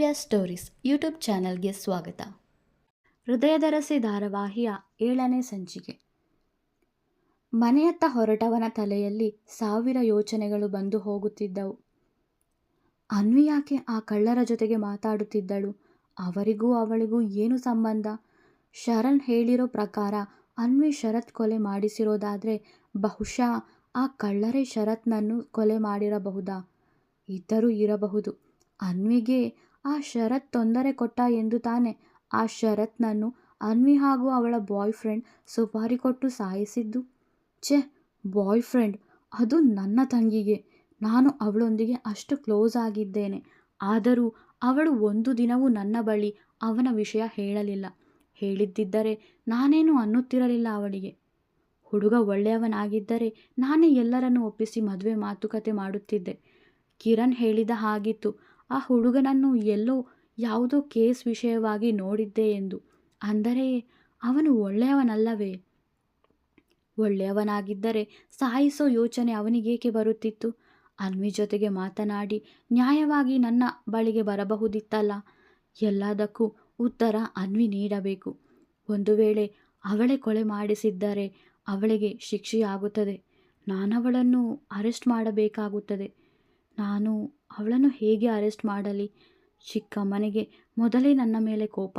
ಕಾವ್ಯ stories YouTube ಚಾನಲ್ಗೆ ಸ್ವಾಗತ. ಹೃದಯದರಸಿ ಧಾರಾವಾಹಿಯ ಏಳನೇ ಸಂಚಿಕೆ. ಮನೆಯತ್ತ ಹೊರಟವನ ತಲೆಯಲ್ಲಿ ಸಾವಿರ ಯೋಚನೆಗಳು ಬಂದು ಹೋಗುತ್ತಿದ್ದವು. ಅನ್ವಿ ಯಾಕೆ ಆ ಕಳ್ಳರ ಜೊತೆಗೆ ಮಾತಾಡುತ್ತಿದ್ದಳು? ಅವರಿಗೂ ಅವಳಿಗೂ ಏನು ಸಂಬಂಧ? ಶರಣ್ ಹೇಳಿರೋ ಪ್ರಕಾರ ಅನ್ವಿ ಶರತ್ ಕೊಲೆ ಮಾಡಿಸಿರೋದಾದರೆ ಬಹುಶಃ ಆ ಕಳ್ಳರೇ ಶರತ್ನನ್ನು ಕೊಲೆ ಮಾಡಿರಬಹುದಾ? ಇದ್ದರೂ ಇರಬಹುದು. ಅನ್ವಿಗೆ ಆ ಶರತ್ ತೊಂದರೆ ಕೊಟ್ಟ ಎಂದು ತಾನೆ. ಆ ಶರತ್ನನ್ನು ಅನ್ವಿ ಹಾಗೂ ಅವಳ ಬಾಯ್ ಫ್ರೆಂಡ್ ಸುಪಾರಿ ಕೊಟ್ಟು ಸಾಯಿಸಿದ್ದು. ಛೆ ಬಾಯ್ ಫ್ರೆಂಡ್ ಅದು ನನ್ನ ತಂಗಿಗೆ. ನಾನು ಅವಳೊಂದಿಗೆ ಅಷ್ಟು ಕ್ಲೋಸ್ ಆಗಿದ್ದೇನೆ. ಆದರೂ ಅವಳು ಒಂದು ದಿನವೂ ನನ್ನ ಬಳಿ ಅವನ ವಿಷಯ ಹೇಳಲಿಲ್ಲ. ಹೇಳಿದ್ದಿದ್ದರೆ ನಾನೇನು ಅನ್ನುತ್ತಿರಲಿಲ್ಲ ಅವಳಿಗೆ. ಹುಡುಗ ಒಳ್ಳೆಯವನಾಗಿದ್ದರೆ ನಾನೇ ಎಲ್ಲರನ್ನು ಒಪ್ಪಿಸಿ ಮದುವೆ ಮಾತುಕತೆ ಮಾಡುತ್ತಿದ್ದೆ. ಕಿರಣ್ ಹೇಳಿದ ಹಾಗಿತ್ತು. ಆ ಹುಡುಗನನ್ನು ಎಲ್ಲೋ ಯಾವುದೋ ಕೇಸ್ ವಿಷಯವಾಗಿ ನೋಡಿದ್ದೆ ಎಂದು. ಅಂದರೆ ಅವನು ಒಳ್ಳೆಯವನಲ್ಲವೇ? ಒಳ್ಳೆಯವನಾಗಿದ್ದರೆ ಸಾಯಿಸೋ ಯೋಚನೆ ಅವನಿಗೇಕೆ ಬರುತ್ತಿತ್ತು? ಅನ್ವಿ ಜೊತೆಗೆ ಮಾತನಾಡಿ, ನ್ಯಾಯವಾಗಿ ನನ್ನ ಬಳಿಗೆ ಬರಬಹುದಿತ್ತಲ್ಲ? ಎಲ್ಲದಕ್ಕೂ ಉತ್ತರ ಅನ್ವಿ ನೀಡಬೇಕು. ಒಂದು ವೇಳೆ ಅವಳೇ ಕೊಲೆ ಮಾಡಿಸಿದ್ದರೆ ಅವಳಿಗೆ ಶಿಕ್ಷೆಯಾಗುತ್ತದೆ. ನಾನವಳನ್ನು ಅರೆಸ್ಟ್ ಮಾಡಬೇಕಾಗುತ್ತದೆ. ನಾನು ಅವಳನ್ನು ಹೇಗೆ ಅರೆಸ್ಟ್ ಮಾಡಲಿ? ಚಿಕ್ಕಮ್ಮನಿಗೆ ಮೊದಲೇ ನನ್ನ ಮೇಲೆ ಕೋಪ.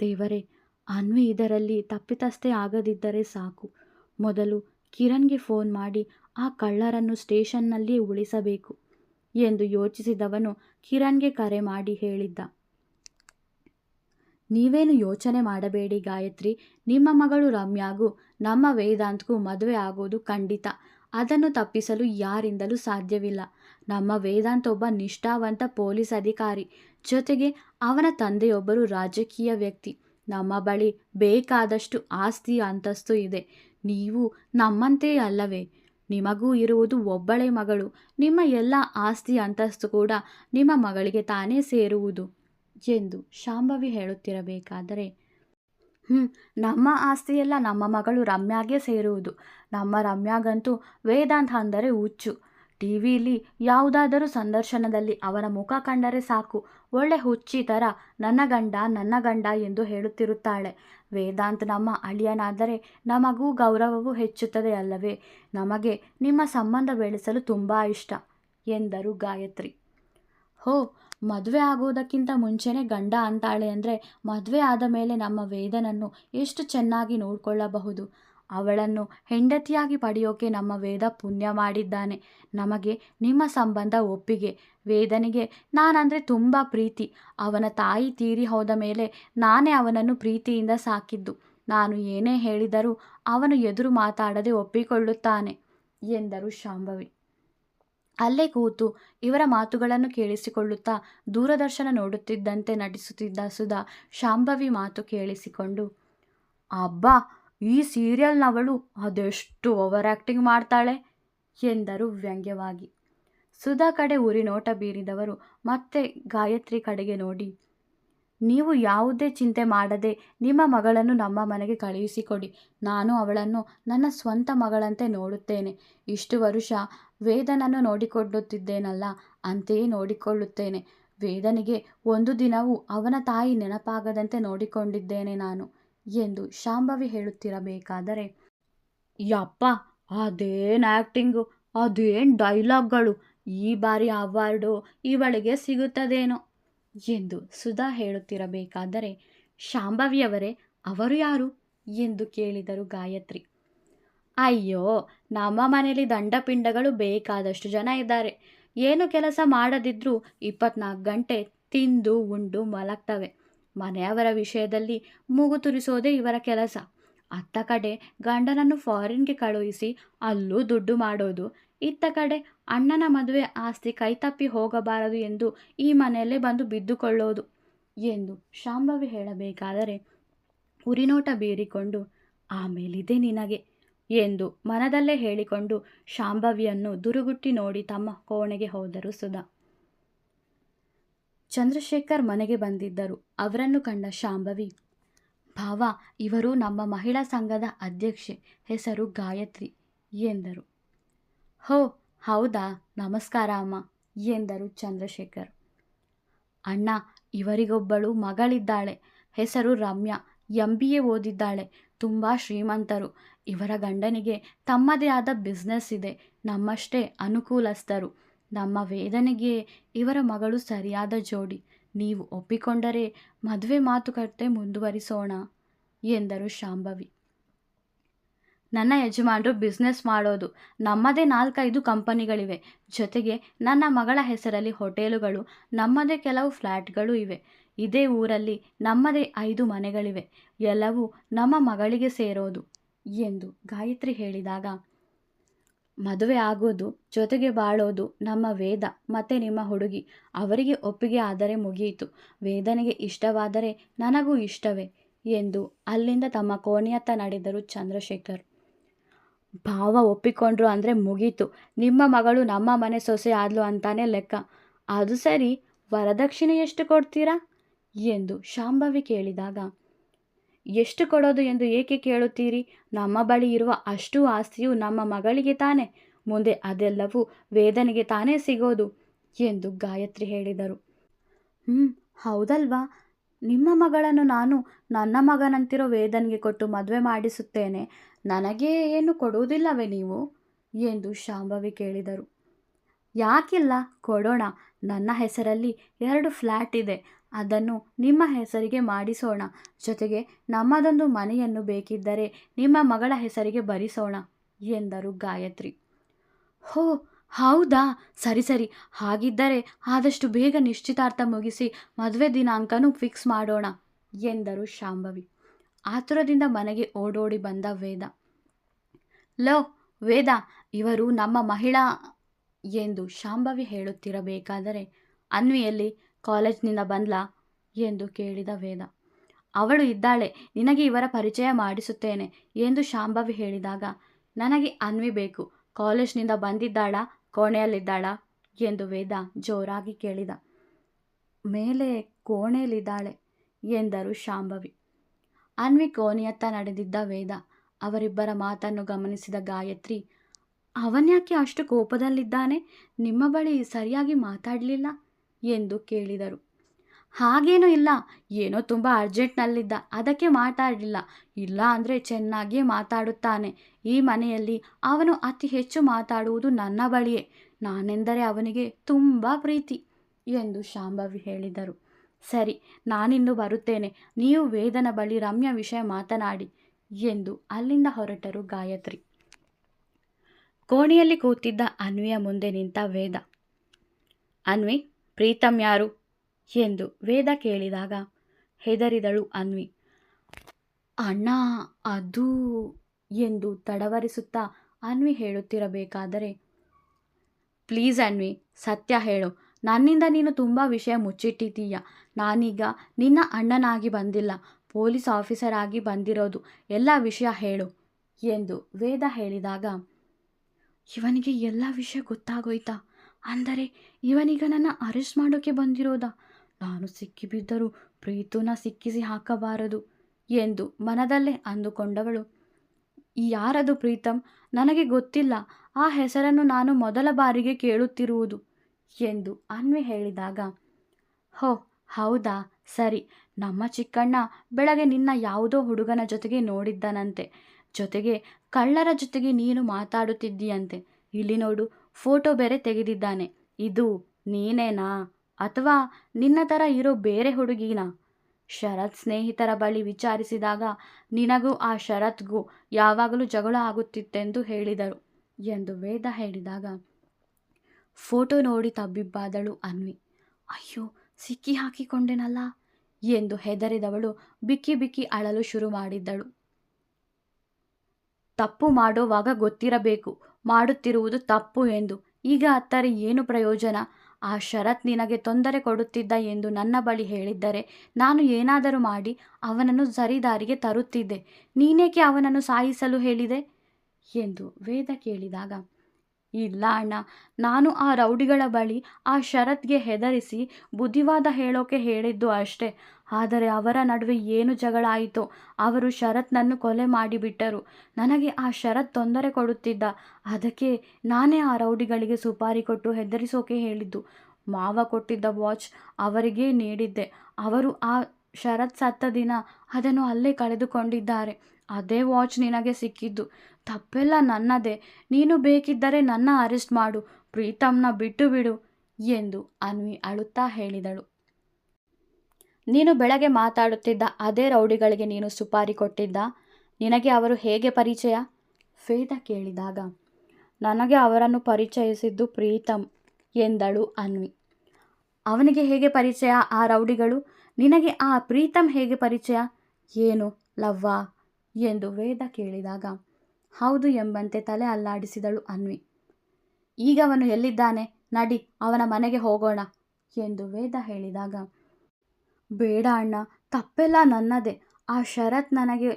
ದೇವರೇ, ಅನ್ವಿ ಇದರಲ್ಲಿ ತಪ್ಪಿತಸ್ಥೆ ಆಗದಿದ್ದರೆ ಸಾಕು. ಮೊದಲು ಕಿರಣ್ಗೆ ಫೋನ್ ಮಾಡಿ ಆ ಕಳ್ಳರನ್ನು ಸ್ಟೇಷನ್ನಲ್ಲಿಯೇ ಉಳಿಸಬೇಕು ಎಂದು ಯೋಚಿಸಿದವನು ಕಿರಣ್ಗೆ ಕರೆ ಮಾಡಿ ಹೇಳಿದ್ದ. ನೀವೇನು ಯೋಚನೆ ಮಾಡಬೇಡಿ ಗಾಯತ್ರಿ. ನಿಮ್ಮ ಮಗಳು ರಮ್ಯಾಗೂ ನಮ್ಮ ವೇದಾಂತ್ಗೂ ಮದುವೆ ಆಗೋದು ಖಂಡಿತ. ಅದನ್ನು ತಪ್ಪಿಸಲು ಯಾರಿಂದಲೂ ಸಾಧ್ಯವಿಲ್ಲ. ನಮ್ಮ ವೇದಾಂತ್ ಒಬ್ಬ ನಿಷ್ಠಾವಂತ ಪೊಲೀಸ್ ಅಧಿಕಾರಿ. ಜೊತೆಗೆ ಅವನ ತಂದೆಯೊಬ್ಬರು ರಾಜಕೀಯ ವ್ಯಕ್ತಿ. ನಮ್ಮ ಬಳಿ ಬೇಕಾದಷ್ಟು ಆಸ್ತಿ ಅಂತಸ್ತು ಇದೆ. ನೀವು ನಮ್ಮಂತೆ ಅಲ್ಲವೇ? ನಿಮಗೂ ಇರುವುದು ಒಬ್ಬಳೆ ಮಗಳು. ನಿಮ್ಮ ಎಲ್ಲ ಆಸ್ತಿ ಅಂತಸ್ತು ಕೂಡ ನಿಮ್ಮ ಮಗಳಿಗೆ ತಾನೇ ಸೇರುವುದು ಎಂದು ಶಾಂಭವಿ ಹೇಳುತ್ತಿರಬೇಕಾದರೆ ಹ್ಞೂ ನಮ್ಮ ಆಸ್ತಿಯೆಲ್ಲ ನಮ್ಮ ಮಗಳು ರಮ್ಯಾಗೆ ಸೇರುವುದು. ನಮ್ಮ ರಮ್ಯಾಗಂತೂ ವೇದಾಂತ ಅಂದರೆ ಹುಚ್ಚು. ಟಿ ವಿಲಿ ಯಾವುದಾದರೂ ಸಂದರ್ಶನದಲ್ಲಿ ಅವನ ಮುಖ ಕಂಡರೆ ಸಾಕು. ಒಳ್ಳೆ ಹುಚ್ಚಿ ಥರ ನನ್ನ ಗಂಡ ನನ್ನ ಗಂಡ ಎಂದು ಹೇಳುತ್ತಿರುತ್ತಾಳೆ. ವೇದಾಂತ್ ನಮ್ಮ ಅಳಿಯನಾದರೆ ನಮಗೂ ಗೌರವವೂ ಹೆಚ್ಚುತ್ತದೆ ಅಲ್ಲವೇ? ನಮಗೆ ನಿಮ್ಮ ಸಂಬಂಧ ಬೆಳೆಸಲು ತುಂಬ ಇಷ್ಟ, ಎಂದರು ಗಾಯತ್ರಿ. ಹೋ, ಮದುವೆ ಆಗೋದಕ್ಕಿಂತ ಮುಂಚೆನೇ ಗಂಡ ಅಂತಾಳೆ ಅಂದರೆ ಮದುವೆ ಆದ ಮೇಲೆ ನಮ್ಮ ವೇದನನ್ನು ಎಷ್ಟು ಚೆನ್ನಾಗಿ ನೋಡಿಕೊಳ್ಳಬಹುದು. ಅವಳನ್ನು ಹೆಂಡತಿಯಾಗಿ ಪಡೆಯೋಕೆ ನಮ್ಮ ವೇದ ಪುಣ್ಯ ಮಾಡಿದ್ದಾನೆ. ನಮಗೆ ನಿಮ್ಮ ಸಂಬಂಧ ಒಪ್ಪಿಗೆ. ವೇದನಿಗೆ ನಾನಂದರೆ ತುಂಬ ಪ್ರೀತಿ. ಅವನ ತಾಯಿ ತೀರಿ ಹೋದ ಮೇಲೆ ನಾನೇ ಅವನನ್ನು ಪ್ರೀತಿಯಿಂದ ಸಾಕಿದ್ದು. ನಾನು ಏನೇ ಹೇಳಿದರೂ ಅವನು ಎದುರು ಮಾತಾಡದೆ ಒಪ್ಪಿಕೊಳ್ಳುತ್ತಾನೆ ಎಂದರು ಶಾಂಭವಿ. ಅಲ್ಲೇ ಕೂತು ಇವರ ಮಾತುಗಳನ್ನು ಕೇಳಿಸಿಕೊಳ್ಳುತ್ತಾ ದೂರದರ್ಶನ ನೋಡುತ್ತಿದ್ದಂತೆ ನಟಿಸುತ್ತಿದ್ದ ಸುಧಾ ಶಾಂಭವಿ ಮಾತು ಕೇಳಿಸಿಕೊಂಡು, ಅಬ್ಬಾ ಈ ಸೀರಿಯಲ್ನವಳು ಅದೆಷ್ಟು ಓವರ್ ಆ್ಯಕ್ಟಿಂಗ್ ಮಾಡ್ತಾಳೆ ಎಂದರು ವ್ಯಂಗ್ಯವಾಗಿ. ಸುಧಾ ಕಡೆ ಉರಿ ನೋಟ ಬೀರಿದವರು ಮತ್ತೆ ಗಾಯತ್ರಿ ಕಡೆಗೆ ನೋಡಿ, ನೀವು ಯಾವುದೇ ಚಿಂತೆ ಮಾಡದೆ ನಿಮ್ಮ ಮಗಳನ್ನು ನಮ್ಮ ಮನೆಗೆ ಕಳುಹಿಸಿಕೊಡಿ. ನಾನು ಅವಳನ್ನು ನನ್ನ ಸ್ವಂತ ಮಗಳಂತೆ ನೋಡುತ್ತೇನೆ. ಇಷ್ಟು ವರುಷ ವೇದನನ್ನು ನೋಡಿಕೊಳ್ಳುತ್ತಿದ್ದೇನಲ್ಲ ಅಂತೆಯೇ ನೋಡಿಕೊಳ್ಳುತ್ತೇನೆ. ವೇದನಿಗೆ ಒಂದು ದಿನವೂ ಅವನ ತಾಯಿ ನೆನಪಾಗದಂತೆ ನೋಡಿಕೊಂಡಿದ್ದೇನೆ ನಾನು. ಎಂದು ಶಾಂಭವಿ ಹೇಳುತ್ತಿರಬೇಕಾದರೆ, ಯಪ್ಪ ಅದೇನು ಆ್ಯಕ್ಟಿಂಗು ಅದೇನ್ ಡೈಲಾಗ್ಗಳು ಈ ಬಾರಿ ಅವಾರ್ಡು ಇವಳಿಗೆ ಸಿಗುತ್ತದೇನೋ ಎಂದು ಸುಧಾ ಹೇಳುತ್ತಿರಬೇಕಾದರೆ, ಶಾಂಭವಿಯವರೇ, ಅವರು ಯಾರು? ಎಂದು ಕೇಳಿದರು ಗಾಯತ್ರಿ. ಅಯ್ಯೋ, ನಮ್ಮ ಮನೆಯಲ್ಲಿ ದಂಡಪಿಂಡಗಳು ಬೇಕಾದಷ್ಟು ಜನ ಇದ್ದಾರೆ. ಏನು ಕೆಲಸ ಮಾಡದಿದ್ರೂ ಇಪ್ಪತ್ನಾಲ್ಕು ಗಂಟೆ ತಿಂದು ಉಂಡು ಮಲಗ್ತವೆ. ಮನೆಯವರ ವಿಷಯದಲ್ಲಿ ಮೂಗು ತುರಿಸೋದೇ ಇವರ ಕೆಲಸ. ಅತ್ತ ಕಡೆ ಗಂಡನನ್ನು ಫಾರಿನ್ಗೆ ಕಳುಹಿಸಿ ಅಲ್ಲೂ ದುಡ್ಡು ಮಾಡೋದು. ಇತ್ತ ಕಡೆ ಅಣ್ಣನ ಮದುವೆ ಆಸ್ತಿ ಕೈತಪ್ಪಿ ಹೋಗಬಾರದು ಎಂದು ಈ ಮನೆಯಲ್ಲೇ ಬಂದು ಬಿದ್ದುಕೊಳ್ಳೋದು ಎಂದು ಶಾಂಭವಿ ಹೇಳಬೇಕಾದರೆ ಉರಿನೋಟ ಬೀರಿಕೊಂಡು, ಆಮೇಲಿದೆ ನಿನಗೆ ಎಂದು ಮನದಲ್ಲೇ ಹೇಳಿಕೊಂಡು ಶಾಂಭವಿಯನ್ನು ದುರುಗುಟ್ಟಿ ನೋಡಿ ತಮ್ಮ ಕೋಣೆಗೆ ಹೋದರು ಸುಧಾ. ಚಂದ್ರಶೇಖರ್ ಮನೆಗೆ ಬಂದಿದ್ದರು. ಅವರನ್ನು ಕಂಡ ಶಾಂಭವಿ, ಭಾವ, ಇವರು ನಮ್ಮ ಮಹಿಳಾ ಸಂಘದ ಅಧ್ಯಕ್ಷೆ, ಹೆಸರು ಗಾಯತ್ರಿ ಎಂದರು. ಹೋ, ಹೌದಾ? ನಮಸ್ಕಾರ ಅಮ್ಮ ಎಂದರು ಚಂದ್ರಶೇಖರ್. ಅಣ್ಣ, ಇವರಿಗೊಬ್ಬಳು ಮಗಳಿದ್ದಾಳೆ, ಹೆಸರು ರಮ್ಯಾ ಎಂ ಬಿ ಎ ಓದಿದ್ದಾಳೆ, ತುಂಬ ಶ್ರೀಮಂತರು. ಇವರ ಗಂಡನಿಗೆ ತಮ್ಮದೇ ಆದ ಬಿಸ್ನೆಸ್ ಇದೆ, ನಮ್ಮಷ್ಟೇ ಅನುಕೂಲಸ್ಥರು. ನಮ್ಮ ವೇದನೆಗೆ ಇವರ ಮಗಳು ಸರಿಯಾದ ಜೋಡಿ. ನೀವು ಒಪ್ಪಿಕೊಂಡರೆ ಮದುವೆ ಮಾತುಕತೆ ಮುಂದುವರಿಸೋಣ, ಎಂದರು ಶಾಂಭವಿ. ನನ್ನ ಯಜಮಾನರು ಬಿಸ್ನೆಸ್ ಮಾಡೋದು ನಮ್ಮದೇ ನಾಲ್ಕೈದು ಕಂಪನಿಗಳಿವೆ. ಜೊತೆಗೆ ನನ್ನ ಮಗಳ ಹೆಸರಲ್ಲಿ ಹೋಟೆಲುಗಳು, ನಮ್ಮದೇ ಕೆಲವು ಫ್ಲ್ಯಾಟ್ಗಳು ಇವೆ. ಇದೇ ಊರಲ್ಲಿ ನಮ್ಮದೇ ಐದು ಮನೆಗಳಿವೆ. ಎಲ್ಲವೂ ನಮ್ಮ ಮಗಳಿಗೆ ಸೇರೋದು, ಎಂದು ಗಾಯತ್ರಿ ಹೇಳಿದಾಗ ಮದುವೆ ಆಗೋದು, ಜೊತೆಗೆ ಬಾಳೋದು ನಮ್ಮ ವೇದ, ಮತ್ತೆ ನಿಮ್ಮ ಹುಡುಗಿ. ಅವರಿಗೆ ಒಪ್ಪಿಗೆ ಆದರೆ ಮುಗಿಯಿತು. ವೇದನೆಗೆ ಇಷ್ಟವಾದರೆ ನನಗೂ ಇಷ್ಟವೇ ಎಂದು ಅಲ್ಲಿಂದ ತಮ್ಮ ಕೋಣೆಯತ್ತ ನಡೆದರು ಚಂದ್ರಶೇಖರ್. ಭಾವ ಒಪ್ಪಿಕೊಂಡ್ರು ಅಂದರೆ ಮುಗೀತು. ನಿಮ್ಮ ಮಗಳು ನಮ್ಮ ಮನೆ ಸೊಸೆ ಆದ್ಲು ಅಂತಾನೆ ಲೆಕ್ಕ. ಅದು ಸರಿ ವರದಕ್ಷಿಣೆ ಎಷ್ಟು ಕೊಡ್ತೀರಾ? ಎಂದು ಶಾಂಭವಿ ಕೇಳಿದಾಗ ಎಷ್ಟು ಕೊಡೋದು ಎಂದು ಏಕೆ ಕೇಳುತ್ತೀರಿ? ನಮ್ಮ ಬಳಿ ಇರುವ ಅಷ್ಟು ಆಸ್ತಿಯು ನಮ್ಮ ಮಗಳಿಗೆ ತಾನೆ. ಮುಂದೆ ಅದೆಲ್ಲವೂ ವೇದನೆಗೆ ತಾನೇ ಸಿಗೋದು ಎಂದು ಗಾಯತ್ರಿ ಹೇಳಿದರು. ಹ್ಞೂ ಹೌದಲ್ವಾ? ನಿಮ್ಮ ಮಗಳನ್ನು ನಾನು ನನ್ನ ಮಗನಂತಿರೋ ವೇದನ್ಗೆ ಕೊಟ್ಟು ಮದುವೆ ಮಾಡಿಸುತ್ತೇನೆ. ನನಗೆ ಏನು ಕೊಡುವುದಿಲ್ಲವೇ ನೀವು? ಎಂದು ಶಾಂಭವಿ ಕೇಳಿದರು. ಯಾಕಿಲ್ಲ, ಕೊಡೋಣ. ನನ್ನ ಹೆಸರಲ್ಲಿ ಎರಡು ಫ್ಲ್ಯಾಟ್ ಇದೆ. ಅದನ್ನು ನಿಮ್ಮ ಹೆಸರಿಗೆ ಮಾಡಿಸೋಣ. ಜೊತೆಗೆ ನಮ್ಮದೊಂದು ಮನೆಯನ್ನು ಬೇಕಿದ್ದರೆ ನಿಮ್ಮ ಮಗಳ ಹೆಸರಿಗೆ ಬರಿಸೋಣ ಎಂದರು ಗಾಯತ್ರಿ. ಹೋ, ಹೌದಾ? ಸರಿ ಸರಿ. ಹಾಗಿದ್ದರೆ ಆದಷ್ಟು ಬೇಗ ನಿಶ್ಚಿತಾರ್ಥ ಮುಗಿಸಿ ಮದುವೆ ದಿನಾಂಕನೂ ಫಿಕ್ಸ್ ಮಾಡೋಣ, ಎಂದರು ಶಾಂಭವಿ. ಆತುರದಿಂದ ಮನೆಗೆ ಓಡೋಡಿ ಬಂದ ವೇದ. ಲೋ, ವೇದ, ಇವರು ನಮ್ಮ ಮಹಿಳಾ ಎಂದು ಶಾಂಭವಿ ಹೇಳುತ್ತಿರಬೇಕಾದರೆ, ಅನ್ವಿಯಲ್ಲಿ ಕಾಲೇಜ್ನಿಂದ ಬಂದ್ಲಾ ಎಂದು ಕೇಳಿದ ವೇದ. ಅವಳು ಇದ್ದಾಳೆ, ನಿನಗೆ ಇವರ ಪರಿಚಯ ಮಾಡಿಸುತ್ತೇನೆ ಎಂದು ಶಾಂಭವಿ ಹೇಳಿದಾಗ, ನನಗೆ ಅನ್ವಿ ಬೇಕು, ಕಾಲೇಜ್ನಿಂದ ಬಂದಿದ್ದಾಳಾ, ಕೋಣೆಯಲ್ಲಿದ್ದಾಳಾ ಎಂದು ವೇದ ಜೋರಾಗಿ ಕೇಳಿದ. ಮೇಲೆ ಕೋಣೆಯಲ್ಲಿದ್ದಾಳೆ ಎಂದರು ಶಾಂಭವಿ. ಅನ್ವಿ ಕೋಣೆಯತ್ತ ನಡೆದಿದ್ದ ವೇದ, ಅವರಿಬ್ಬರ ಮಾತನ್ನು ಗಮನಿಸಿದ ಗಾಯತ್ರಿ, ಅವನ್ಯಾಕೆ ಅಷ್ಟು ಕೋಪದಲ್ಲಿದ್ದಾನೆ? ನಿಮ್ಮ ಬಳಿ ಸರಿಯಾಗಿ ಮಾತಾಡಲಿಲ್ಲ? ಎಂದು ಕೇಳಿದರು. ಹಾಗೇನೂ ಇಲ್ಲ. ಏನೋ ತುಂಬ ಅರ್ಜೆಂಟ್ನಲ್ಲಿದ್ದ. ಅದಕ್ಕೆ ಮಾತಾಡಲಿಲ್ಲ. ಇಲ್ಲ ಅಂದರೆ ಚೆನ್ನಾಗಿ ಮಾತಾಡುತ್ತಾನೆ. ಈ ಮನೆಯಲ್ಲಿ ಅವನು ಅತಿ ಹೆಚ್ಚು ಮಾತಾಡುವುದು ನನ್ನ ಬಳಿಯೇ. ನಾನೆಂದರೆ ಅವನಿಗೆ ತುಂಬ ಪ್ರೀತಿ ಎಂದು ಶಾಂಭವಿ ಹೇಳಿದರು. ಸರಿ ನಾನಿಂದು ಬರುತ್ತೇನೆ. ನೀವು ವೇದನ ಬಳಿ ರಮ್ಯ ವಿಷಯ ಮಾತನಾಡಿ ಎಂದು ಅಲ್ಲಿಂದ ಹೊರಟರು ಗಾಯತ್ರಿ. ಕೋಣೆಯಲ್ಲಿ ಕೂತಿದ್ದ ಅನ್ವಿಯ ಮುಂದೆ ನಿಂತ ವೇದ. ಅನ್ವಿ ಪ್ರೀತಮ್ ಯಾರು? ಎಂದು ವೇದ ಕೇಳಿದಾಗ ಹೆದರಿದಳು ಅನ್ವಿ. ಅಣ್ಣ, ಅದು ಎಂದು ತಡವರಿಸುತ್ತಾ ಅನ್ವಿ ಹೇಳುತ್ತಿರಬೇಕಾದರೆ, ಪ್ಲೀಸ್ ಅನ್ವಿ, ಸತ್ಯ ಹೇಳು. ನನ್ನಿಂದ ನೀನು ತುಂಬ ವಿಷಯ ಮುಚ್ಚಿಟ್ಟಿದ್ದೀಯ. ನಾನೀಗ ನಿನ್ನ ಅಣ್ಣನಾಗಿ ಬಂದಿಲ್ಲ. ಪೊಲೀಸ್ ಆಫೀಸರ್ ಆಗಿ ಬಂದಿರೋದು. ಎಲ್ಲ ವಿಷಯ ಹೇಳು, ಎಂದು ವೇದ ಹೇಳಿದಾಗ, ಇವನಿಗೆ ಎಲ್ಲ ವಿಷಯ ಗೊತ್ತಾಗೋಯ್ತಾ? ಅಂದರೆ ಇವನೀಗ ನನ್ನ ಅರೆಸ್ಟ್ ಮಾಡೋಕ್ಕೆ ಬಂದಿರೋದಾ? ನಾನು ಸಿಕ್ಕಿಬಿದ್ದರೂ ಪ್ರೀತುನ ಸಿಕ್ಕಿಸಿ ಹಾಕಬಾರದು ಎಂದು ಮನದಲ್ಲೇ ಅಂದುಕೊಂಡವಳು. ಯಾರದು ಪ್ರೀತಂ? ನನಗೆ ಗೊತ್ತಿಲ್ಲ. ಆ ಹೆಸರನ್ನು ನಾನು ಮೊದಲ ಬಾರಿಗೆ ಕೇಳುತ್ತಿರುವುದು ಎಂದು ಅನ್ವಿ ಹೇಳಿದಾಗ, ಹೋ, ಹೌದಾ? ಸರಿ. ನಮ್ಮ ಚಿಕ್ಕಣ್ಣ ಬೆಳಗ್ಗೆ ನಿನ್ನ ಯಾವುದೋ ಹುಡುಗನ ಜೊತೆಗೆ ನೋಡಿದ್ದನಂತೆ. ಜೊತೆಗೆ ಕಳ್ಳರ ಜೊತೆಗೆ ನೀನು ಮಾತಾಡುತ್ತಿದ್ದೀಯಂತೆ. ಇಲ್ಲಿ ನೋಡು ಫೋಟೋ ಬೇರೆ ತೆಗೆದಿದ್ದಾನೆ. ಇದು ನೀನೇನಾ? ಅಥವಾ ನಿನ್ನ ಥರ ಇರೋ ಬೇರೆ ಹುಡುಗಿನ? ಶರತ್ ಸ್ನೇಹಿತರ ಬಳಿ ವಿಚಾರಿಸಿದಾಗ ನಿನಗೂ ಆ ಶರತ್ಗೂ ಯಾವಾಗಲೂ ಜಗಳ ಆಗುತ್ತಿತ್ತೆಂದು ಹೇಳಿದರು ಎಂದು ವೇದ ಹೇಳಿದಾಗ ಫೋಟೋ ನೋಡಿ ತಬ್ಬಿಬ್ಬಾದಳು ಅನ್ವಿ. ಅಯ್ಯೋ, ಸಿಕ್ಕಿ ಹಾಕಿಕೊಂಡೆನಲ್ಲ ಎಂದು ಹೆದರಿದವಳು ಬಿಕ್ಕಿ ಬಿಕ್ಕಿ ಅಳಲು ಶುರು ಮಾಡಿದ್ದಳು. ತಪ್ಪು ಮಾಡೋವಾಗ ಗೊತ್ತಿರಬೇಕು. ಮಾಡುತ್ತಿರುವುದು ತಪ್ಪು ಎಂದು. ಈಗ ಅತ್ತರೆ ಏನು ಪ್ರಯೋಜನ? ಆ ಶರತ್ ನಿನಗೆ ತೊಂದರೆ ಕೊಡುತ್ತಿದ್ದ ಎಂದು ನನ್ನ ಬಳಿ ಹೇಳಿದ್ದರೆ ನಾನು ಏನಾದರೂ ಮಾಡಿ ಅವನನ್ನು ಸರಿದಾರಿಗೆ ತರುತ್ತಿದ್ದೆ. ನೀನೇಕೆ ಅವನನ್ನು ಸಾಯಿಸಲು ಹೇಳಿದೆ? ಎಂದು ವೇದ ಕೇಳಿದಾಗ, ಇಲ್ಲ ಅಣ್ಣ, ನಾನು ಆ ರೌಡಿಗಳ ಬಳಿ ಆ ಶರತ್ಗೆ ಹೆದರಿಸಿ ಬುದ್ಧಿವಾದ ಹೇಳೋಕೆ ಹೇಳಿದ್ದು ಅಷ್ಟೇ. ಆದರೆ ಅವರ ನಡುವೆ ಏನು ಜಗಳ ಆಯಿತೋ ಅವರು ಶರತ್ನನ್ನು ಕೊಲೆ ಮಾಡಿಬಿಟ್ಟರು. ನನಗೆ ಆ ಶರತ್ ತೊಂದರೆ ಕೊಡುತ್ತಿದ್ದ. ಅದಕ್ಕೆ ನಾನೇ ಆ ರೌಡಿಗಳಿಗೆ ಸುಪಾರಿ ಕೊಟ್ಟು ಹೆದರಿಸೋಕೆ ಹೇಳಿದ್ದು. ಮಾವ ಕೊಟ್ಟಿದ್ದ ವಾಚ್ ಅವರಿಗೆ ನೀಡಿದ್ದೆ. ಅವರು ಆ ಶರತ್ ಸತ್ತ ದಿನ ಅದನ್ನು ಅಲ್ಲೇ ಕಳೆದುಕೊಂಡಿದ್ದಾರೆ. ಅದೇ ವಾಚ್ ನಿನಗೆ ಸಿಕ್ಕಿದ್ದು. ತಪ್ಪೆಲ್ಲ ನನ್ನದೇ. ನೀನು ಬೇಕಿದ್ದರೆ ನನ್ನ ಅರೆಸ್ಟ್ ಮಾಡು. ಪ್ರೀತಮ್ನ ಬಿಟ್ಟು ಬಿಡು ಎಂದು ಅನ್ವಿ ಅಳುತ್ತಾ ಹೇಳಿದಳು. ನೀನು ಬೆಳಗ್ಗೆ ಮಾತಾಡುತ್ತಿದ್ದ ಅದೇ ರೌಡಿಗಳಿಗೆ ನೀನು ಸುಪಾರಿ ಕೊಟ್ಟಿದ್ದ? ನಿನಗೆ ಅವರು ಹೇಗೆ ಪರಿಚಯ? ಫೇದ ಕೇಳಿದಾಗ, ನನಗೆ ಅವರನ್ನು ಪರಿಚಯಿಸಿದ್ದು ಪ್ರೀತಮ್ ಎಂದಳು ಅನ್ವಿ. ಅವನಿಗೆ ಹೇಗೆ ಪರಿಚಯ ಆ ರೌಡಿಗಳು? ನಿನಗೆ ಆ ಪ್ರೀತಮ್ ಹೇಗೆ ಪರಿಚಯ? ಏನು ಲವ್ವಾ? ಎಂದು ವೇದ ಕೇಳಿದಾಗ, ಹೌದು ಎಂಬಂತೆ ತಲೆ ಅಲ್ಲಾಡಿಸಿದಳು ಅನ್ವಿ. ಈಗ ಅವನು ಎಲ್ಲಿದ್ದಾನೆ? ನಡಿ, ಅವನ ಮನೆಗೆ ಹೋಗೋಣ ಎಂದು ವೇದ ಹೇಳಿದಾಗ ಬೇಡ ಅಣ್ಣ, ತಪ್ಪೆಲ್ಲ ನನ್ನದೇ. ಆ ಶರತ್ ನನಗೆ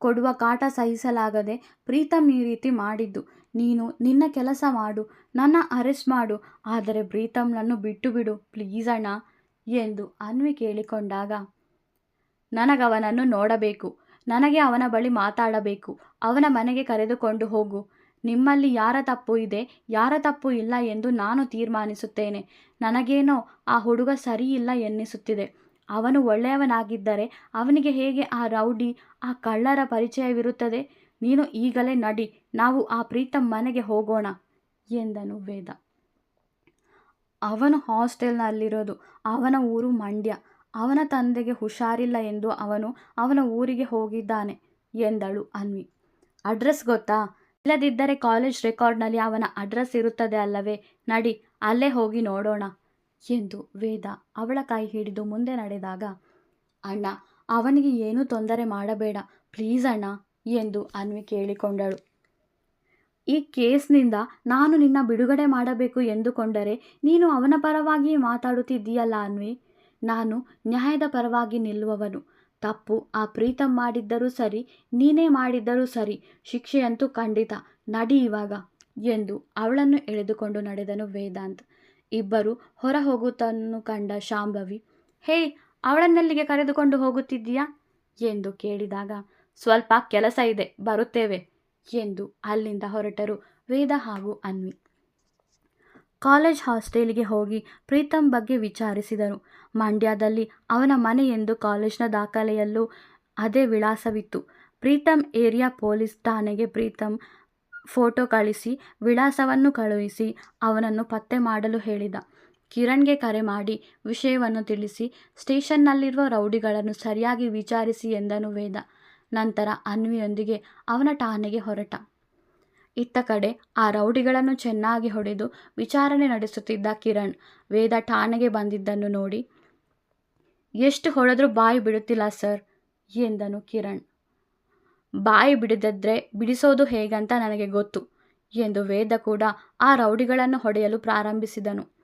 ಕೊಡುವ ಕಾಟ ಸಹಿಸಲಾಗದೆ ಪ್ರೀತಮ್ ಈ ರೀತಿ ಮಾಡಿದ್ದು. ನೀನು ನಿನ್ನ ಕೆಲಸ ಮಾಡು, ನನ್ನ ಅರೆಸ್ಟ್ ಮಾಡು, ಆದರೆ ಪ್ರೀತಮ್ನನ್ನು ಬಿಟ್ಟು ಬಿಡು ಪ್ಲೀಸ್ ಅಣ್ಣ ಎಂದು ಅನ್ವಿ ಕೇಳಿಕೊಂಡಾಗ, ನನಗವನನ್ನು ನೋಡಬೇಕು, ನನಗೆ ಅವನ ಬಳಿ ಮಾತಾಡಬೇಕು, ಅವನ ಮನೆಗೆ ಕರೆದುಕೊಂಡು ಹೋಗು. ನಿಮ್ಮಲ್ಲಿ ಯಾರ ತಪ್ಪು ಇದೆ, ಯಾರ ತಪ್ಪು ಇಲ್ಲ ಎಂದು ನಾನು ತೀರ್ಮಾನಿಸುತ್ತೇನೆ. ನನಗೇನೋ ಆ ಹುಡುಗ ಸರಿ ಇಲ್ಲ ಎನ್ನಿಸುತ್ತಿದೆ. ಅವನು ಒಳ್ಳೆಯವನಾಗಿದ್ದರೆ ಅವನಿಗೆ ಹೇಗೆ ಆ ರೌಡಿ, ಆ ಕಳ್ಳರ ಪರಿಚಯವಿರುತ್ತದೆ? ನೀನು ಈಗಲೇ ನಡಿ, ನಾವು ಆ ಪ್ರೀತಮ್ ಮನೆಗೆ ಹೋಗೋಣ ಎಂದನು ವೇದ. ಅವನು ಹಾಸ್ಟೆಲ್ನಲ್ಲಿರೋದು, ಅವನ ಊರು ಮಂಡ್ಯ, ಅವನ ತಂದೆಗೆ ಹುಷಾರಿಲ್ಲ ಎಂದು ಅವನು ಅವನ ಊರಿಗೆ ಹೋಗಿದ್ದಾನೆ ಎಂದಳು ಅನ್ವಿ. ಅಡ್ರೆಸ್ ಗೊತ್ತಾ? ಇಲ್ಲದಿದ್ದರೆ ಕಾಲೇಜ್ ರೆಕಾರ್ಡ್ನಲ್ಲಿ ಅವನ ಅಡ್ರೆಸ್ ಇರುತ್ತದೆ ಅಲ್ಲವೇ? ನಡಿ, ಅಲ್ಲೇ ಹೋಗಿ ನೋಡೋಣ. ಎಂದು ವೇದ ಅವಳ ಕೈ ಹಿಡಿದು ಮುಂದೆ ನಡೆದಾಗ, ಅಣ್ಣ, ಅವನಿಗೆ ಏನೂ ತೊಂದರೆ ಮಾಡಬೇಡ ಪ್ಲೀಸ್ ಅಣ್ಣ, ಎಂದು ಅನ್ವಿ ಕೇಳಿಕೊಂಡಳು. ಈ ಕೇಸ್ನಿಂದ ನಾನು ನಿನ್ನ ಬಿಡುಗಡೆ ಮಾಡಬೇಕು ಎಂದುಕೊಂಡರೆ ನೀನು ಅವನ ಪರವಾಗಿ ಮಾತಾಡುತ್ತಿದ್ದೀಯಲ್ಲ ಅನ್ವಿ. ನಾನು ನ್ಯಾಯದ ಪರವಾಗಿ ನಿಲ್ಲುವವನು. ತಪ್ಪು ಆ ಪ್ರೀತಂ ಮಾಡಿದ್ದರೂ ಸರಿ, ನೀನೇ ಮಾಡಿದ್ದರೂ ಸರಿ, ಶಿಕ್ಷೆಯಂತೂ ಖಂಡಿತ ನಡಿ ಇವಾಗ, ಎಂದು ಅವಳನ್ನು ಎಳೆದುಕೊಂಡು ನಡೆದನು ವೇದಾಂತ್. ಇಬ್ಬರು ಹೊರ ಹೋಗುತ್ತನ್ನು ಕಂಡ ಶಾಂಭವಿ, ಹೇ, ಅವಳನ್ನಲ್ಲಿಗೆ ಕರೆದುಕೊಂಡು ಹೋಗುತ್ತಿದ್ದೀಯಾ? ಎಂದು ಕೇಳಿದಾಗ, ಸ್ವಲ್ಪ ಕೆಲಸ ಇದೆ, ಬರುತ್ತೇವೆ, ಎಂದು ಅಲ್ಲಿಂದ ಹೊರಟರು ವೇದ ಹಾಗೂ ಅನ್ವಿ. ಕಾಲೇಜ್ ಹಾಸ್ಟೆಲ್ಗೆ ಹೋಗಿ ಪ್ರೀತಮ್ ಬಗ್ಗೆ ವಿಚಾರಿಸಿದರು. ಮಂಡ್ಯದಲ್ಲಿ ಅವನ ಮನೆ ಎಂದು ಕಾಲೇಜ್ನ ದಾಖಲೆಯಲ್ಲೂ ಅದೇ ವಿಳಾಸವಿತ್ತು. ಪ್ರೀತಮ್ ಏರಿಯಾ ಪೊಲೀಸ್ ಠಾಣೆಗೆ ಪ್ರೀತಮ್ ಫೋಟೋ ಕಳಿಸಿ, ವಿಳಾಸವನ್ನು ಕಳುಹಿಸಿ ಅವನನ್ನು ಪತ್ತೆ ಮಾಡಲು ಹೇಳಿದ. ಕಿರಣ್ಗೆ ಕರೆ ಮಾಡಿ ವಿಷಯವನ್ನು ತಿಳಿಸಿ, ಸ್ಟೇಷನ್ನಲ್ಲಿರುವ ರೌಡಿಗಳನ್ನು ಸರಿಯಾಗಿ ವಿಚಾರಿಸಿ ಎಂದನು ವೇದ. ನಂತರ ಅನ್ವಿಯೊಂದಿಗೆ ಅವನ ಠಾಣೆಗೆ ಹೊರಟ. ಇತ್ತ ಕಡೆ ಆ ರೌಡಿಗಳನ್ನು ಚೆನ್ನಾಗಿ ಹೊಡೆದು ವಿಚಾರಣೆ ನಡೆಸುತ್ತಿದ್ದ ಕಿರಣ್ ವೇದ ಠಾಣೆಗೆ ಬಂದಿದ್ದನ್ನು ನೋಡಿ, ಎಷ್ಟು ಹೊಡೆದ್ರೂ ಬಾಯಿ ಬಿಡುತ್ತಿಲ್ಲ ಸರ್, ಎಂದನು ಕಿರಣ್. ಬಾಯಿ ಬಿಡದಿದ್ರೆ ಬಿಡಿಸೋದು ಹೇಗಂತ ನನಗೆ ಗೊತ್ತು ಎಂದು ವೇದ ಕೂಡ ಆ ರೌಡಿಗಳನ್ನು ಹೊಡೆಯಲು ಪ್ರಾರಂಭಿಸಿದನು.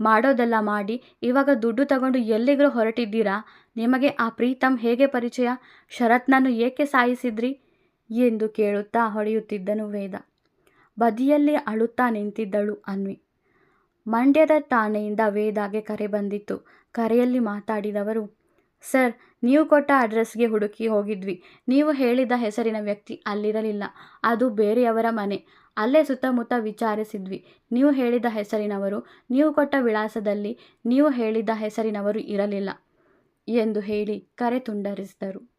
ಮಾಡೋದೆಲ್ಲ ಮಾಡಿ ಇವಾಗ ದುಡ್ಡು ತಗೊಂಡು ಎಲ್ಲಿಗೂ ಹೊರಟಿದ್ದೀರಾ? ನಿಮಗೆ ಆ ಪ್ರೀತಮ್ ಹೇಗೆ ಪರಿಚಯ? ಶರತ್ನನ್ನು ಏಕೆ ಸಾಯಿಸಿದ್ರಿ? ಎಂದು ಕೇಳುತ್ತಾ ಹೊಡೆಯುತ್ತಿದ್ದನು ವೇದ. ಬದಿಯಲ್ಲಿ ಅಳುತ್ತಾ ನಿಂತಿದ್ದಳು ಅನ್ವಿ. ಮಂಡ್ಯದ ಠಾಣೆಯಿಂದ ವೇದಾಗೆ ಕರೆ ಬಂದಿತ್ತು. ಕರೆಯಲ್ಲಿ ಮಾತಾಡಿದವರು ಸರ್, ನೀವು ಕೊಟ್ಟ ಅಡ್ರೆಸ್ಗೆ ಹುಡುಕಿ ಹೋಗಿದ್ವಿ. ನೀವು ಹೇಳಿದ ಹೆಸರಿನ ವ್ಯಕ್ತಿ ಅಲ್ಲಿರಲಿಲ್ಲ. ಅದು ಬೇರೆಯವರ ಮನೆ. ಅಲ್ಲೇ ಸುತ್ತಮುತ್ತ ವಿಚಾರಿಸಿದ್ವಿ. ನೀವು ಹೇಳಿದ ಹೆಸರಿನವರು, ನೀವು ಕೊಟ್ಟ ವಿಳಾಸದಲ್ಲಿ ನೀವು ಹೇಳಿದ ಹೆಸರಿನವರು ಇರಲಿಲ್ಲ ಎಂದು ಹೇಳಿ ಕರೆ ತುಂಡರಿಸಿದರು.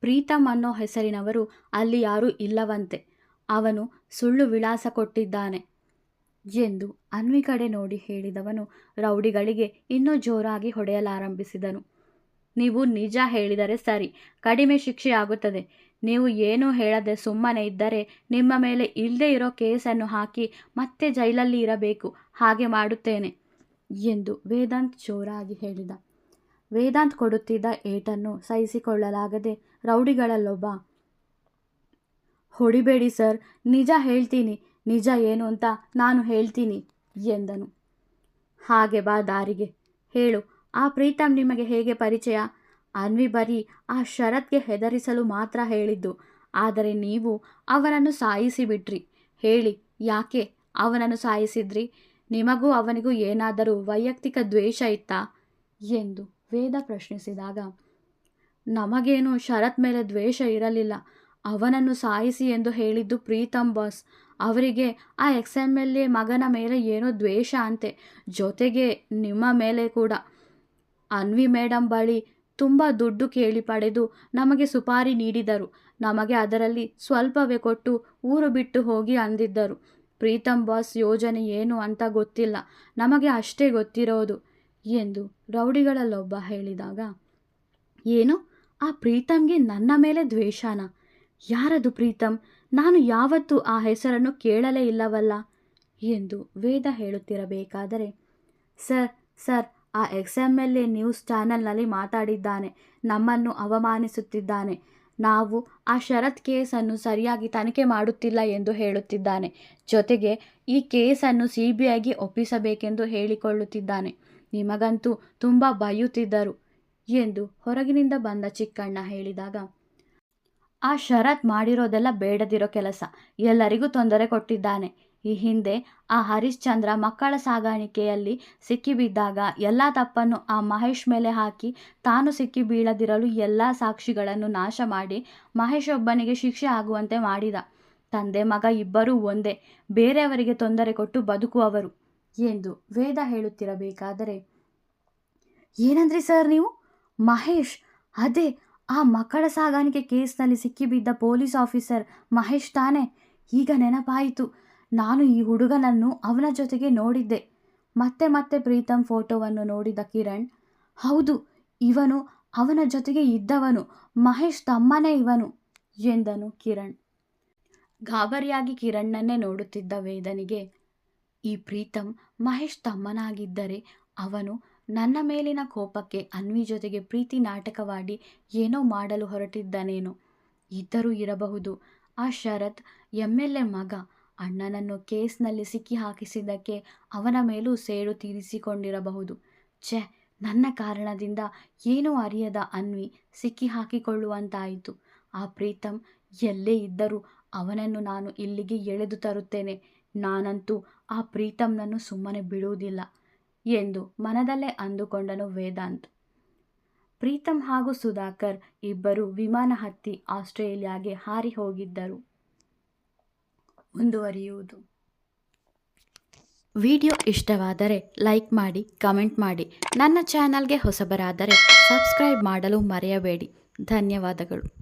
ಪ್ರೀತಮ್ ಅನ್ನೋ ಹೆಸರಿನವರು ಅಲ್ಲಿ ಯಾರೂ ಇಲ್ಲವಂತೆ. ಅವನು ಸುಳ್ಳು ವಿಳಾಸ ಕೊಟ್ಟಿದ್ದಾನೆ ಎಂದು ಅನ್ವಿ ಕಡೆ ನೋಡಿ ಹೇಳಿದವನು, ರೌಡಿಗಳಿಗೆ ಇನ್ನೂ ಜೋರಾಗಿ ಹೊಡೆಯಲಾರಂಭಿಸಿದನು. ನೀವು ನಿಜ ಹೇಳಿದರೆ ಸರಿ, ಕಡಿಮೆ ಶಿಕ್ಷೆ ಆಗುತ್ತದೆ. ನೀವು ಏನೂ ಹೇಳದೆ ಸುಮ್ಮನೆ ಇದ್ದರೆ ನಿಮ್ಮ ಮೇಲೆ ಇಲ್ಲದೇ ಇರೋ ಕೇಸನ್ನು ಹಾಕಿ ಮತ್ತೆ ಜೈಲಲ್ಲಿ ಇರಬೇಕು, ಹಾಗೆ ಮಾಡುತ್ತೇನೆ ಎಂದು ವೇದಾಂತ್ ಜೋರಾಗಿ ಹೇಳಿದ. ವೇದಾಂತ್ ಕೊಡುತ್ತಿದ್ದ ಏಟನ್ನು ಸಹಿಸಿಕೊಳ್ಳಲಾಗದೆ ರೌಡಿಗಳಲ್ಲೊಬ್ಬ ಹೊಡಿಬೇಡಿ ಸರ್, ನಿಜ ಹೇಳ್ತೀನಿ, ನಿಜ ಏನು ಅಂತ ನಾನು ಹೇಳ್ತೀನಿ ಎಂದನು. ಹಾಗೆ ಬಾ ದಾರಿಗೆ, ಹೇಳು ಆ ಪ್ರೀತಮ್ ನಿಮಗೆ ಹೇಗೆ ಪರಿಚಯ? ಅನ್ವಿ ಬರೀ ಆ ಶರತ್ಗೆ ಹೆದರಿಸಲು ಮಾತ್ರ ಹೇಳಿದ್ದು. ಆದರೆ ನೀವು ಅವನನ್ನು ಸಾಯಿಸಿಬಿಟ್ರಿ. ಹೇಳಿ, ಯಾಕೆ ಅವನನ್ನು ಸಾಯಿಸಿದ್ರಿ? ನಿಮಗೂ ಅವನಿಗೂ ಏನಾದರೂ ವೈಯಕ್ತಿಕ ದ್ವೇಷ ಇತ್ತಾ? ಎಂದು ವೇದ ಪ್ರಶ್ನಿಸಿದಾಗ, ನಮಗೇನು ಶರತ್ ಮೇಲೆ ದ್ವೇಷ ಇರಲಿಲ್ಲ. ಅವನನ್ನು ಸಾಯಿಸಿ ಎಂದು ಹೇಳಿದ್ದು ಪ್ರೀತಮ್ ಬಾಸ್. ಅವರಿಗೆ ಆ ಎಕ್ಸ್ ಎಂ ಎಲ್ ಎ ಮಗನ ಮೇಲೆ ಏನೋ ದ್ವೇಷ ಅಂತೆ. ಜೊತೆಗೆ ನಿಮ್ಮ ಮೇಲೆ ಕೂಡ. ಅನ್ವಿ ಮೇಡಮ್ ಬಳಿ ತುಂಬ ದುಡ್ಡು ಕೇಳಿ ಪಡೆದು ನಮಗೆ ಸುಪಾರಿ ನೀಡಿದರು. ನಮಗೆ ಅದರಲ್ಲಿ ಸ್ವಲ್ಪವೇ ಕೊಟ್ಟು ಊರು ಬಿಟ್ಟು ಹೋಗಿ ಅಂದಿದ್ದರು. ಪ್ರೀತಮ್ ಬಾಸ್ ಯೋಜನೆ ಏನು ಅಂತ ಗೊತ್ತಿಲ್ಲ. ನಮಗೆ ಅಷ್ಟೇ ಗೊತ್ತಿರೋದು ಎಂದು ರೌಡಿಗಳಲ್ಲೊಬ್ಬ ಹೇಳಿದಾಗ, ಏನು? ಆ ಪ್ರೀತಮ್ಗೆ ನನ್ನ ಮೇಲೆ ದ್ವೇಷನ? ಯಾರದು ಪ್ರೀತಮ್ ನಾನು ಯಾವತ್ತೂ ಆ ಹೆಸರನ್ನು ಕೇಳಲೇ ಇಲ್ಲವಲ್ಲ? ಎಂದು ವೇದ ಹೇಳುತ್ತಿರಬೇಕಾದರೆ, ಸರ್ ಸರ್ ಆ ex M L A news ಚಾನೆಲ್ನಲ್ಲಿ ಮಾತಾಡಿದ್ದಾನೆ. ನಮ್ಮನ್ನು ಅವಮಾನಿಸುತ್ತಿದ್ದಾನೆ. ನಾವು ಆ ಶರತ್ ಕೇಸನ್ನು ಸರಿಯಾಗಿ ತನಿಖೆ ಮಾಡುತ್ತಿಲ್ಲ ಎಂದು ಹೇಳುತ್ತಿದ್ದಾನೆ. ಜೊತೆಗೆ ಈ ಕೇಸನ್ನು ಸಿ ಬಿ ಐಗೆ ಒಪ್ಪಿಸಬೇಕೆಂದು ಹೇಳಿಕೊಳ್ಳುತ್ತಿದ್ದಾನೆ. ನಿಮಗಂತೂ ತುಂಬ ಬಯ್ಯುತ್ತಿದ್ದರು ಎಂದು ಹೊರಗಿನಿಂದ ಬಂದ ಚಿಕ್ಕಣ್ಣ ಹೇಳಿದಾಗ, ಆ ಶರತ್ ಮಾಡಿರೋದೆಲ್ಲ ಬೇಡದಿರೋ ಕೆಲಸ. ಎಲ್ಲರಿಗೂ ತೊಂದರೆ ಕೊಟ್ಟಿದ್ದಾನೆ. ಈ ಹಿಂದೆ ಆ ಹರಿಶ್ಚಂದ್ರ ಮಕ್ಕಳ ಸಾಗಾಣಿಕೆಯಲ್ಲಿ ಸಿಕ್ಕಿಬಿದ್ದಾಗ ಎಲ್ಲ ತಪ್ಪನ್ನು ಆ ಮಹೇಶ್ ಮೇಲೆ ಹಾಕಿ ತಾನು ಸಿಕ್ಕಿ ಬೀಳದಿರಲು ಎಲ್ಲ ಸಾಕ್ಷಿಗಳನ್ನು ನಾಶ ಮಾಡಿ ಮಹೇಶ್ ಒಬ್ಬನಿಗೆ ಶಿಕ್ಷೆ ಆಗುವಂತೆ ಮಾಡಿದ. ತಂದೆ ಮಗ ಇಬ್ಬರೂ ಒಂದೇ, ಬೇರೆಯವರಿಗೆ ತೊಂದರೆ ಕೊಟ್ಟು ಬದುಕುವವರು ಎಂದು ವೇದ ಹೇಳುತ್ತಿರಬೇಕಾದರೆ. ಏನಂದ್ರಿ ಸರ್ ನೀವು? ಮಹೇಶ್, ಅದೇ, ಆ ಮಕ್ಕಳ ಸಾಗಾಣಿಕೆ ಕೇಸ್ನಲ್ಲಿ ಸಿಕ್ಕಿಬಿದ್ದ ಪೊಲೀಸ್ ಆಫೀಸರ್ ಮಹೇಶ್ ತಾನೇ? ಈಗ ನೆನಪಾಯಿತು ನಾನು ಈ ಹುಡುಗನನ್ನು ಅವನ ಜೊತೆಗೆ ನೋಡಿದ್ದೆ. ಮತ್ತೆ ಮತ್ತೆ ಪ್ರೀತಮ್ ಫೋಟೋವನ್ನು ನೋಡಿದ ಕಿರಣ್, ಹೌದು, ಇವನು ಅವನ ಜೊತೆಗೆ ಇದ್ದವನು, ಮಹೇಶ್ ತಮ್ಮನೇ ಇವನು, ಎಂದನು ಕಿರಣ್. ಗಾಬರಿಯಾಗಿ ಕಿರಣ್ಣನ್ನೇ ನೋಡುತ್ತಿದ್ದ ವೇದನಿಗೆ, ಈ ಪ್ರೀತಮ್ ಮಹೇಶ್ ತಮ್ಮನಾಗಿದ್ದರೆ ಅವನು ನನ್ನ ಮೇಲಿನ ಕೋಪಕ್ಕೆ ಅನ್ವಿ ಜೊತೆಗೆ ಪ್ರೀತಿ ನಾಟಕವಾಡಿ ಏನೋ ಮಾಡಲು ಹೊರಟಿದ್ದನೇನೋ. ಇದ್ದರೂ ಇರಬಹುದು. ಆ ಶರತ್ ಎಂ ಎಲ್ ಎ ಮಗ. ಅಣ್ಣನನ್ನು ಕೇಸ್ನಲ್ಲಿ ಸಿಕ್ಕಿ ಹಾಕಿಸಿದ್ದಕ್ಕೆ ಅವನ ಮೇಲೂ ಸೇಡು ತೀರಿಸಿಕೊಂಡಿರಬಹುದು. ಛೆ, ನನ್ನ ಕಾರಣದಿಂದ ಏನೂ ಅರಿಯದ ಅನ್ವಿ ಸಿಕ್ಕಿ ಹಾಕಿಕೊಳ್ಳುವಂತಾಯಿತು. ಆ ಪ್ರೀತಮ್ ಎಲ್ಲೇ ಇದ್ದರೂ ಅವನನ್ನು ನಾನು ಇಲ್ಲಿಗೆ ಎಳೆದು ತರುತ್ತೇನೆ. ನಾನಂತೂ ಆ ಪ್ರೀತಮ್ನನ್ನು ಸುಮ್ಮನೆ ಬಿಡುವುದಿಲ್ಲ ಎಂದು ಮನದಲ್ಲೇ ಅಂದುಕೊಂಡನು ವೇದಾಂತ್. ಪ್ರೀತಮ್ ಹಾಗೂ ಸುಧಾಕರ್ ಇಬ್ಬರು ವಿಮಾನ ಹತ್ತಿ ಆಸ್ಟ್ರೇಲಿಯಾಗೆ ಹಾರಿ ಹೋಗಿದ್ದರು. ಮುಂದುವರಿಯುವುದು. ವಿಡಿಯೋ ಇಷ್ಟವಾದರೆ ಲೈಕ್ ಮಾಡಿ ಕಮೆಂಟ್ ಮಾಡಿ. ನನ್ನ ಚಾನಲ್ಗೆ ಹೊಸಬರಾದರೆ ಸಬ್ಸ್ಕ್ರೈಬ್ ಮಾಡಲು ಮರೆಯಬೇಡಿ. ಧನ್ಯವಾದಗಳು.